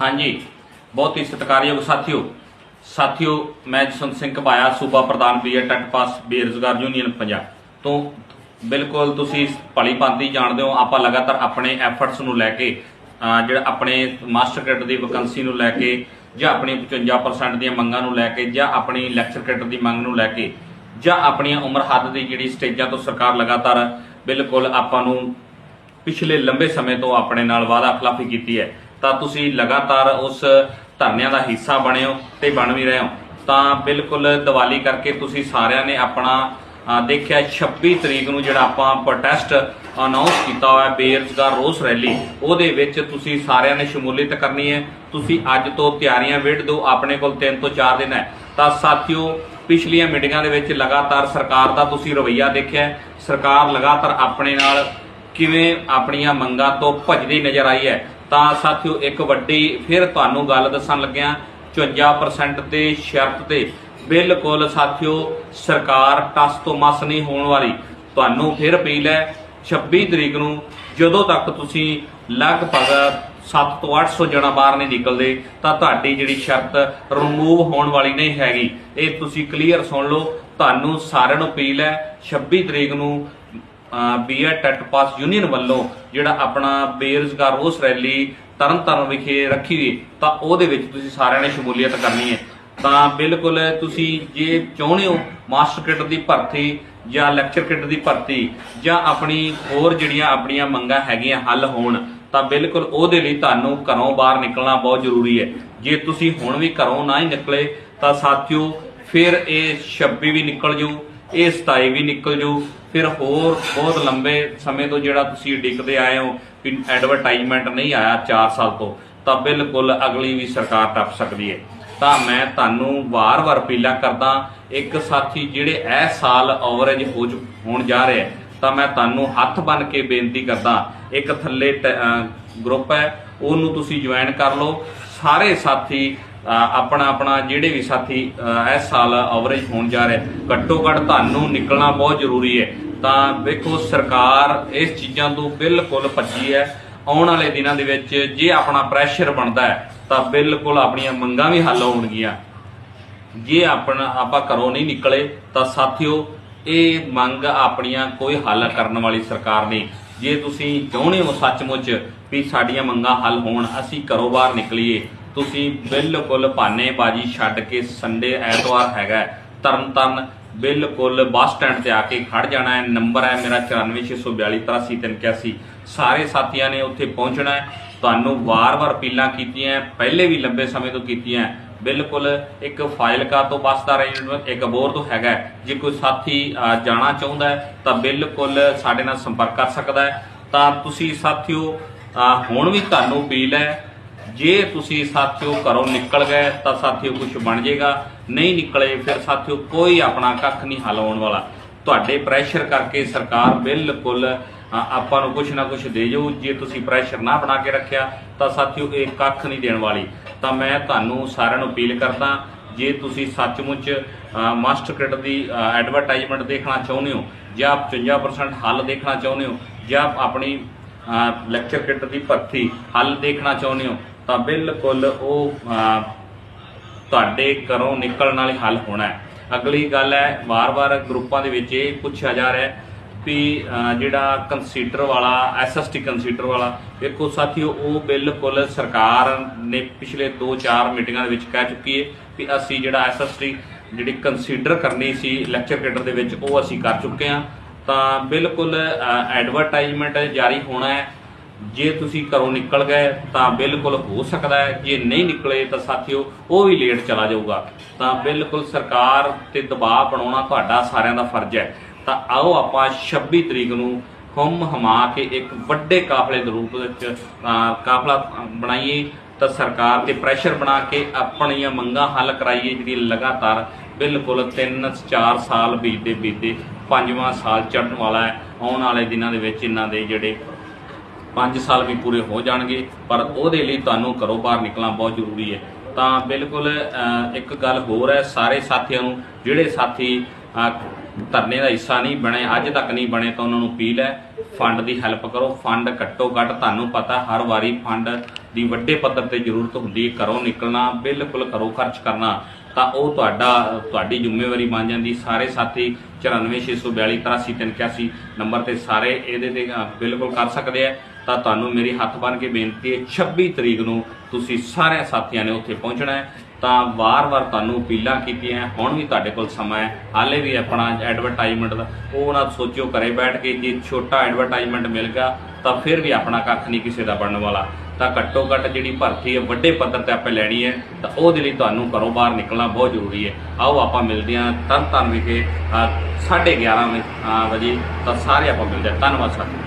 ਹਾਂਜੀ, ਬਹੁਤ ਹੀ ਸਤਿਕਾਰਯੋਗ ਸਾਥੀਓ। ਸਾਥੀਓ, ਮੈਂ ਜਸਵੰਤ ਸਿੰਘ ਘਬਾਇਆ ਸੂਬਾ ਪ੍ਰਧਾਨ ਬੀਏ ਟੱਟ ਪਾਸ ਬੇਰੁਜ਼ਗਾਰ ਯੂਨੀਅਨ ਪੰਜਾਬ। ਤੋਂ ਬਿਲਕੁਲ ਤੁਸੀਂ ਭਲੀ ਭਾਂਤੀ ਜਾਣਦੇ ਹੋ, ਆਪਾਂ ਲਗਾਤਾਰ ਆਪਣੇ ਐਫਰਟਸ ਨੂੰ ਲੈ ਕੇ ਜਿਹੜਾ ਆਪਣੇ ਮਾਸਟਰ ਕੈਡਰ ਦੀ ਵੈਕੰਸੀ ਨੂੰ ਲੈ ਕੇ, ਜਾਂ ਆਪਣੀ 55% ਦੀਆਂ ਮੰਗਾਂ ਨੂੰ ਲੈ ਕੇ, ਜਾਂ ਆਪਣੀ ਲੈਕਚਰ ਕੈਡਰ ਦੀ ਮੰਗ ਨੂੰ ਲੈ ਕੇ, ਜਾਂ ਆਪਣੀਆਂ ਉਮਰ ਹੱਦ ਦੀ ਜਿਹੜੀ ਸਟੇਜਾਂ ਤੋਂ ਸਰਕਾਰ ਲਗਾਤਾਰ ਬਿਲਕੁਲ ਆਪਾਂ ਨੂੰ ਪਿਛਲੇ ਲੰਬੇ ਸਮੇਂ ਤੋਂ ਆਪਣੇ ਨਾਲ ਵਾਅਦਾ ਖਿਲਾਫੀ ਕੀਤੀ ਹੈ। ਤਾਂ ਤੁਸੀਂ ਲਗਾਤਾਰ ਉਸ ਧਰਨਿਆਂ ਦਾ ਹਿੱਸਾ ਬਣੇ ਹੋ ਤੇ ਬਣ ਵੀ ਰਹੇ ਹੋ। ਤਾਂ ਬਿਲਕੁਲ ਦੀਵਾਲੀ ਕਰਕੇ ਤੁਸੀਂ ਸਾਰਿਆਂ ਨੇ ਆਪਣਾ ਦੇਖਿਆ 26 ਤਰੀਕ ਨੂੰ ਜਿਹੜਾ ਆਪਾਂ ਪ੍ਰੋਟੈਸਟ ਅਨਾਉਂਸ ਕੀਤਾ ਹੋਇਆ ਹੈ, ਬੇਰੁਜ਼ਗਾਰ ਰੋਸ ਰੈਲੀ ਉਹਦੇ ਵਿੱਚ ਤੁਸੀਂ ਸਾਰਿਆਂ ਨੇ ਸ਼ਮੂਲੀਅਤ ਕਰਨੀ ਹੈ। ਤੁਸੀਂ ਅੱਜ ਤੋਂ ਤਿਆਰੀਆਂ ਵਿੱਢ ਦਿਓ ਆਪਣੇ ਕੋਲ 3 ਤੋਂ 4 ਦਿਨ ਹੈ। ਤਾਂ ਸਾਥੀਓ ਪਿਛਲੀਆਂ ਮੀਟਿੰਗਾਂ ਦੇ ਵਿੱਚ ਲਗਾਤਾਰ ਸਰਕਾਰ ਦਾ ਤੁਸੀਂ ਰਵੱਈਆ ਦੇਖਿਆ ਸਰਕਾਰ ਲਗਾਤਾਰ ਆਪਣੇ ਨਾਲ ਕਿਵੇਂ ਆਪਣੀਆਂ ਮੰਗਾਂ ਤੋਂ ਭੱਜਦੀ ਨਜ਼ਰ ਆਈ ਹੈ। ਤਾਂ ਸਾਥੀਓ, ਇੱਕ ਵੱਡੀ ਫਿਰ ਤੁਹਾਨੂੰ ਗੱਲ ਦੱਸਣ ਲੱਗਿਆ 54% ਤੇ ਸ਼ਰਤ ਤੇ ਬਿਲਕੁਲ ਸਾਥੀਓ, ਸਰਕਾਰ ਟਸ ਤੋਂ ਮਸ ਨਹੀਂ ਹੋਣ ਵਾਲੀ। ਤੁਹਾਨੂੰ ਫਿਰ ਅਪੀਲ ਹੈ 26 ਤਰੀਕ ਨੂੰ ਜਦੋਂ ਤੱਕ ਤੁਸੀਂ ਲਗਭਗ 7 ਤੋਂ 800 ਜਣਾ ਬਾਹਰ ਨਹੀਂ ਨਿਕਲਦੇ, ਤਾਂ ਤੁਹਾਡੀ ਜਿਹੜੀ ਸ਼ਰਤ ਰਿਮੂਵ ਹੋਣ ਵਾਲੀ ਨਹੀਂ ਹੈਗੀ। ਇਹ ਤੁਸੀਂ ਕਲੀਅਰ ਸੁਣ ਲਓ। ਤੁਹਾਨੂੰ ਸਾਰਿਆਂ ਨੂੰ ਅਪੀਲ ਹੈ 26 ਤਰੀਕ ਨੂੰ ਬੀਏ ਟੱਟ ਪਾਸ ਯੂਨੀਅਨ ਵੱਲੋਂ ਜਿਹੜਾ ਆਪਣਾ ਬੇਰੁਜ਼ਗਾਰ ਉਸ ਰੈਲੀ ਤਰਨਤਾਰਨ ਵਿਖੇ ਰੱਖੀ ਹੋਈ ਤਾਂ ਉਹਦੇ ਵਿੱਚ ਤੁਸੀਂ ਸਾਰਿਆਂ ਨੇ ਸ਼ਮੂਲੀਅਤ ਕਰਨੀ ਹੈ। ਤਾਂ ਬਿਲਕੁਲ ਤੁਸੀਂ ਜੇ ਚਾਹੁੰਦੇ ਹੋ ਮਾਸਟਰ ਕਿਟ ਦੀ ਭਰਤੀ ਜਾਂ ਲੈਕਚਰ ਕਿਟ ਦੀ ਭਰਤੀ ਜਾਂ ਆਪਣੀ ਹੋਰ ਜਿਹੜੀਆਂ ਆਪਣੀਆਂ ਮੰਗਾਂ ਹੈਗੀਆਂ ਹੱਲ ਹੋਣ, ਤਾਂ ਬਿਲਕੁਲ ਉਹਦੇ ਲਈ ਤੁਹਾਨੂੰ ਘਰੋਂ ਬਾਹਰ ਨਿਕਲਣਾ ਬਹੁਤ ਜ਼ਰੂਰੀ ਹੈ। ਜੇ ਤੁਸੀਂ ਹੁਣ ਵੀ ਘਰੋਂ ਨਾ ਹੀ ਨਿਕਲੇ, ਤਾਂ ਸਾਥੀਓ, ਫਿਰ ਇਹ 26 ਵੀ ਨਿਕਲ ਜਾਓ ਇਹ 27 ਵੀ ਨਿਕਲ ਜੂ। ਫਿਰ ਹੋਰ ਬਹੁਤ ਲੰਬੇ ਸਮੇਂ ਤੋਂ ਜਿਹੜਾ ਤੁਸੀਂ ਡਿੱਗਦੇ ਆਏ ਹੋ ਕਿ ਐਡਵਰਟਾਈਜ਼ਮੈਂਟ ਨਹੀਂ ਆਇਆ 4 ਸਾਲ ਤੋਂ ਤਾਂ ਬਿਲਕੁਲ ਅਗਲੀ ਵੀ ਸਰਕਾਰ ਟੱਪ ਸਕਦੀ ਹੈ। ਤਾਂ ਮੈਂ ਤੁਹਾਨੂੰ ਵਾਰ-ਵਾਰ ਅਪੀਲਾਂ ਕਰਦਾ ਇੱਕ ਸਾਥੀ ਜਿਹੜੇ ਇਹ ਸਾਲ ਓਵਰੇਜ ਹੋ ਚੁ- ਹੋਣ ਜਾ ਰਿਹਾ ਹੈ, ਤਾਂ ਮੈਂ ਤੁਹਾਨੂੰ ਹੱਥ ਬੰਨ ਕੇ ਬੇਨਤੀ ਕਰਦਾ ਇੱਕ ਥੱਲੇ ਗਰੁੱਪ ਹੈ ਉਹਨੂੰ ਤੁਸੀਂ ਜੁਆਇਨ ਕਰ ਲਓ। ਸਾਰੇ ਸਾਥੀ ਆਪਣਾ ਆਪਣਾ ਜਿਹੜੇ ਵੀ ਸਾਥੀ ਇਸ ਸਾਲ ਓਵਰੇਜ ਹੋਣ ਜਾ ਰਿਹਾ, ਘੱਟੋ ਘੱਟ ਤੁਹਾਨੂੰ ਨਿਕਲਣਾ ਬਹੁਤ ਜ਼ਰੂਰੀ ਹੈ। ਤਾਂ ਵੇਖੋ, ਸਰਕਾਰ ਇਸ ਚੀਜ਼ਾਂ ਤੋਂ ਬਿਲਕੁਲ ਭੱਜੀ ਹੈ। ਆਉਣ ਵਾਲੇ ਦਿਨਾਂ ਦੇ ਵਿੱਚ ਜੇ ਆਪਣਾ ਪ੍ਰੈਸ਼ਰ ਬਣਦਾ ਹੈ, ਤਾਂ ਬਿਲਕੁਲ ਆਪਣੀਆਂ ਮੰਗਾਂ ਵੀ ਹੱਲ ਹੋਣਗੀਆਂ। ਜੇ ਆਪਣਾ, ਆਪਾਂ ਘਰੋਂ ਨਹੀਂ ਨਿਕਲੇ, ਤਾਂ ਸਾਥੀਓ, ਇਹ ਮੰਗ ਆਪਣੀਆਂ ਕੋਈ ਹੱਲ ਕਰਨ ਵਾਲੀ ਸਰਕਾਰ ਨਹੀਂ। ਜੇ ਤੁਸੀਂ ਚਾਹੁੰਦੇ ਹੋ ਸੱਚਮੁੱਚ ਵੀ ਸਾਡੀਆਂ ਮੰਗਾਂ ਹੱਲ ਹੋਣ, ਅਸੀਂ ਘਰੋਂ ਬਾਹਰ ਨਿਕਲੀਏ ਤੁਸੀਂ ਬਿਲਕੁਲ ਬਾਜੀ ਛੱਡ ਕੇ ਸੰਡੇ ਐਤਵਾਰ ਹੈਗਾ ਹੈ, ਤਰਨਤਾਰਨ ਬਿਲਕੁਲ ਬੱਸ ਸਟੈਂਡ ਤੇ ਆ ਕੇ ਖੜ ਜਾਣਾ ਹੈ। ਨੰਬਰ ਹੈ ਮੇਰਾ 9462438381 ਸਾਰੇ ਸਾਥੀਆਂ ਨੇ ਉੱਥੇ ਪਹੁੰਚਣਾ ਹੈ। ਤੁਹਾਨੂੰ ਵਾਰ-ਵਾਰ ਅਪੀਲਾਂ ਕੀਤੀਆਂ ਪਹਿਲੇ ਵੀ ਲੰਬੇ ਸਮੇਂ ਤੋਂ ਕੀਤੀਆਂ ਬਿਲਕੁਲ ਇੱਕ ਫਾਇਲਕਾ ਤੋਂ ਬੱਸ ਦਾ ਅਰੇਂਜਮੈਂਟ ਇੱਕ ਬੋਰ ਤੋਂ ਹੈਗਾ ਜੇ ਕੋਈ ਸਾਥੀ ਜਾਣਾ ਚਾਹੁੰਦਾ ਹੈ ਤਾਂ ਬਿਲਕੁਲ ਸਾਡੇ ਨਾਲ ਸੰਪਰਕ ਕਰ ਸਕਦਾ ਹੈ। ਤਾਂ ਤੁਸੀਂ ਸਾਥੀਓ ਹੁਣ ਵੀ ਤੁਹਾਨੂੰ ਅਪੀਲ ਹੈ ਜੇ ਤੁਸੀਂ ਸਾਥੀਓ ਘਰੋਂ ਨਿਕਲ ਗਏ ਤਾਂ ਸਾਥੀਓ ਕੁਝ ਬਣ ਜਾਏਗਾ, ਨਹੀਂ ਨਿਕਲੇ ਫਿਰ ਸਾਥੀਓ ਕੋਈ ਆਪਣਾ ਕੱਖ ਨਹੀਂ ਹੱਲ ਹੋਣ ਵਾਲਾ। ਤੁਹਾਡੇ ਪ੍ਰੈਸ਼ਰ ਕਰਕੇ ਸਰਕਾਰ ਬਿਲਕੁਲ ਆਪਾਂ ਨੂੰ ਕੁਝ ਨਾ ਕੁਝ ਦੇ ਜਾਊ। ਜੇ ਤੁਸੀਂ ਪ੍ਰੈਸ਼ਰ ਨਾ ਬਣਾ ਕੇ ਰੱਖਿਆ ਤਾਂ ਸਾਥੀਓ ਇਹ ਕੱਖ ਨਹੀਂ ਦੇਣ ਵਾਲੀ। ਤਾਂ ਮੈਂ ਤੁਹਾਨੂੰ ਸਾਰਿਆਂ ਨੂੰ ਅਪੀਲ ਕਰਦਾ, ਜੇ ਤੁਸੀਂ ਸੱਚਮੁੱਚ ਮਾਸਟਰ ਕਿਟ ਦੀ ਐਡਵਰਟਾਈਜ਼ਮੈਂਟ ਦੇਖਣਾ ਚਾਹੁੰਦੇ ਹੋ ਜਾਂ 55% ਹੱਲ ਦੇਖਣਾ ਚਾਹੁੰਦੇ ਹੋ ਜਾਂ ਆਪਣੀ ਲੈਕਚਰ ਕਿੱਟ ਦੀ ਭਰਤੀ ਹੱਲ ਦੇਖਣਾ ਚਾਹੁੰਦੇ ਹੋ ਤਾਂ ਬਿਲਕੁਲ ਉਹ ਤੁਹਾਡੇ ਘਰੋਂ ਨਿਕਲਣ ਨਾਲ ਹੀ ਹੱਲ ਹੋਣਾ ਹੈ। ਅਗਲੀ ਗੱਲ ਹੈ, ਵਾਰ-ਵਾਰ ਗਰੁੱਪਾਂ ਦੇ ਵਿੱਚ ਇਹ ਪੁੱਛਿਆ ਜਾ ਰਿਹਾ ਹੈ ਵੀ ਜਿਹੜਾ ਕੰਸੀਡਰ ਵਾਲਾ ਐਸਐਸਟੀ ਕੰਸੀਡਰ ਵਾਲਾ, ਵੇਖੋ ਸਾਥੀਓ, ਉਹ ਬਿਲਕੁਲ ਸਰਕਾਰ ਨੇ ਪਿਛਲੇ 2-4 ਮੀਟਿੰਗਾਂ ਦੇ ਵਿੱਚ ਕਹਿ ਚੁੱਕੀ ਹੈ ਵੀ ਅਸੀਂ ਜਿਹੜਾ ਐਸਐਸਟੀ ਜਿਹੜੀ ਕੰਸੀਡਰ ਕਰਨੀ ਸੀ ਲੈਕਚਰ ਕੇਡਰ ਦੇ ਵਿੱਚ, ਉਹ ਅਸੀਂ ਕਰ ਚੁੱਕੇ ਹਾਂ। ਤਾਂ ਬਿਲਕੁਲ ਐਡਵਰਟਾਈਜ਼ਮੈਂਟ ਜਾਰੀ ਹੋਣਾ ਹੈ। ਜੇ ਤੁਸੀਂ ਘਰੋਂ ਨਿਕਲ ਗਏ ਤਾਂ ਬਿਲਕੁਲ ਹੋ ਸਕਦਾ ਹੈ। ਜੇ ਨਹੀਂ ਨਿਕਲੇ ਤਾਂ ਸਾਥੀਓ, ਉਹ ਵੀ ਲੇਟ ਚਲਾ ਜਾਊਗਾ। ਤਾਂ ਬਿਲਕੁਲ ਸਰਕਾਰ ਤੇ ਦਬਾਅ ਬਣਾਉਣਾ ਤੁਹਾਡਾ ਸਾਰਿਆਂ ਦਾ ਫਰਜ਼ ਹੈ। ਤਾਂ ਆਓ ਆਪਾਂ 26 ਤਰੀਕ ਨੂੰ ਹਮ ਹਮਾ ਕੇ ਇੱਕ ਵੱਡੇ ਕਾਫਲੇ ਦੇ ਰੂਪ ਵਿੱਚ ਕਾਫਲਾ ਬਣਾਈਏ। ਤਾਂ ਸਰਕਾਰ ਤੇ ਪ੍ਰੈਸ਼ਰ ਬਣਾ ਕੇ ਆਪਣੀਆਂ ਮੰਗਾਂ ਹੱਲ ਕਰਾਈਏ ਜਿਹੜੀ ਲਗਾਤਾਰ ਬਿਲਕੁਲ 3-4 ਸਾਲ ਬੀਤਦੇ ਬੀਤਦੇ ਪੰਜਵਾਂ ਸਾਲ ਚੜ੍ਹਨ ਵਾਲਾ ਹੈ। ਆਉਣ ਵਾਲੇ ਦਿਨਾਂ ਦੇ ਵਿੱਚ ਇਹਨਾਂ ਦੇ ਜਿਹੜੇ 5 ਸਾਲ ਵੀ ਪੂਰੇ ਹੋ ਜਾਣਗੇ, ਪਰ ਉਹਦੇ ਲਈ ਤੁਹਾਨੂੰ ਘਰੋਂ ਬਾਹਰ ਨਿਕਲਣਾ ਬਹੁਤ ਜ਼ਰੂਰੀ ਹੈ। ਤਾਂ ਬਿਲਕੁਲ ਇੱਕ ਗੱਲ ਹੋਰ ਹੈ, ਸਾਰੇ ਸਾਥੀਆਂ ਨੂੰ, ਜਿਹੜੇ ਸਾਥੀ ਧਰਨੇ ਦਾ ਹਿੱਸਾ ਨਹੀਂ ਬਣੇ, ਅੱਜ ਤੱਕ ਨਹੀਂ ਬਣੇ, ਤਾਂ ਉਹਨਾਂ ਨੂੰ ਅਪੀਲ ਹੈ, ਫੰਡ ਦੀ ਹੈਲਪ ਕਰੋ। ਫੰਡ ਘੱਟੋ ਘੱਟ, ਤੁਹਾਨੂੰ ਪਤਾ, ਹਰ ਵਾਰੀ ਫੰਡ ਦੀ ਵੱਡੇ ਪੱਧਰ ਤੇ ਜ਼ਰੂਰਤ ਹੁੰਦੀ ਹੈ, ਘਰੋਂ ਨਿਕਲਣਾ, ਬਿਲਕੁਲ ਘਰੋਂ ਖਰਚ ਕਰਨਾ। ਤਾਂ ਉਹ ਤੁਹਾਡਾ, ਤੁਹਾਡੀ ਜ਼ਿੰਮੇਵਾਰੀ ਬਣ ਜਾਂਦੀ। ਸਾਰੇ ਸਾਥੀ 9462438381 ਨੰਬਰ ਤੇ ਸਾਰੇ ਇਹਦੇ ਤੇ ਬਿਲਕੁਲ ਕਰ ਸਕਦੇ ਆ। ਤਾਂ ਤੁਹਾਨੂੰ ਮੇਰੀ ਹੱਥ ਬੰਨ ਕੇ ਬੇਨਤੀ ਹੈ 26 ਤਰੀਕ ਨੂੰ ਤੁਸੀਂ ਸਾਰੇ ਸਾਥੀਆਂ ਨੇ ਉੱਥੇ ਪਹੁੰਚਣਾ ਹੈ। ਤਾਂ ਵਾਰ-ਵਾਰ ਤੁਹਾਨੂੰ ਅਪੀਲਾਂ ਕੀਤੀਆਂ ਹੁਣ ਵੀ ਤੁਹਾਡੇ ਕੋਲ ਸਮਾਂ ਹੈ। ਹਾਲੇ ਵੀ ਆਪਣਾ ਐਡਵਰਟਾਈਜ਼ਮੈਂਟ ਦਾ ਉਹ ਨਾ ਸੋਚਿਓ ਘਰੇ ਬੈਠ ਕੇ ਜੇ ਛੋਟਾ ਐਡਵਰਟਾਈਜ਼ਮੈਂਟ ਮਿਲ ਗਿਆ ਤਾਂ ਫਿਰ ਵੀ ਆਪਣਾ ਕੱਖ ਨਹੀਂ ਕਿਸੇ ਦਾ ਬਣਨ ਵਾਲਾ। ਤਾਂ ਘੱਟੋ ਘੱਟ ਜਿਹੜੀ ਭਰਤੀ ਹੈ ਵੱਡੇ ਪੱਧਰ ਤੇ ਆਪਾਂ ਲੈਣੀ ਹੈ ਤਾਂ ਉਹਦੇ ਲਈ ਤੁਹਾਨੂੰ ਘਰੋਂ ਬਾਹਰ ਨਿਕਲਣਾ ਬਹੁਤ ਜ਼ਰੂਰੀ ਹੈ। ਆਓ ਆਪਾਂ ਮਿਲਦੇ ਹਾਂ ਤਰਨ ਤਾਰਨ ਵਿਖੇ ਅ, 11:30 ਵਜੇ ਵਜੇ ਤਾਂ ਸਾਰੇ ਆਪਾਂ ਮਿਲਦੇ ਹਾਂ। ਧੰਨਵਾਦ ਸਾਥੀ